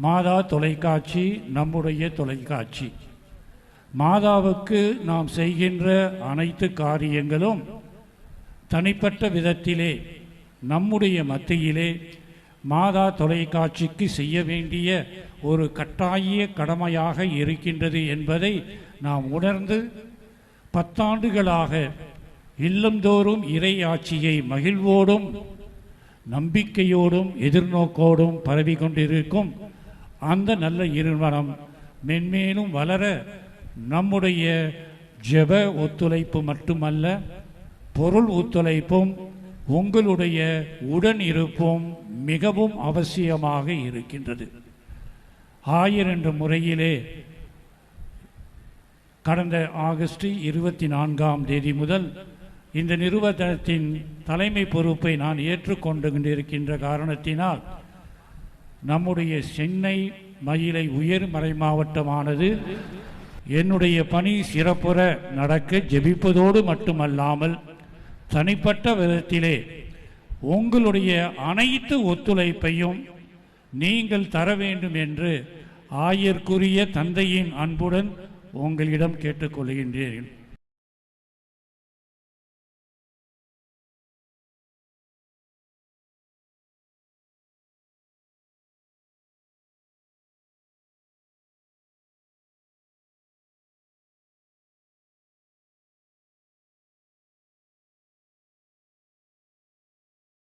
மாதா தொலைக்காட்சி நம்முடைய தொலைக்காட்சி. மாதாவுக்கு நாம் செய்கின்ற அனைத்து காரியங்களும் தனிப்பட்ட விதத்திலே நம்முடைய மத்தியிலே மாதா தொலைக்காட்சிக்கு செய்ய வேண்டிய ஒரு கட்டாய கடமையாக இருக்கின்றது என்பதை நாம் உணர்ந்து பத்தாண்டுகளாக இல்லந்தோறும் இறை ஆட்சியை மகிழ்வோடும் நம்பிக்கையோடும் எதிர்நோக்கோடும் பரவி கொண்டிருக்கும் அந்த நல்ல இருமனம் மென்மேலும் வளர நம்முடைய ஜெப ஒத்துழைப்பு மட்டுமல்ல பொருள் ஒத்துழைப்பும் உங்களுடைய உடன் இருப்பும் மிகவும் அவசியமாக இருக்கின்றது. ஆயர் என்ற முறையிலே கடந்த ஆகஸ்ட் இருபத்தி நான்காம் தேதி முதல் இந்த நிறுவனத்தின் தலைமை பொறுப்பை நான் ஏற்றுக்கொண்டு கொண்டிருக்கின்ற காரணத்தினால் நம்முடைய சென்னை மயிலை உயர் மறை மாவட்டமானது என்னுடைய பணி சிறப்புற நடக்க ஜெபிப்பதோடு மட்டுமல்லாமல் தனிப்பட்ட விதத்திலே உங்களுடைய அனைத்து ஒத்துழைப்பையும் நீங்கள் தர வேண்டும் என்று ஆயர்க்குரிய தந்தையின் அன்புடன் உங்களிடம் கேட்டுக்கொள்கின்றேன்.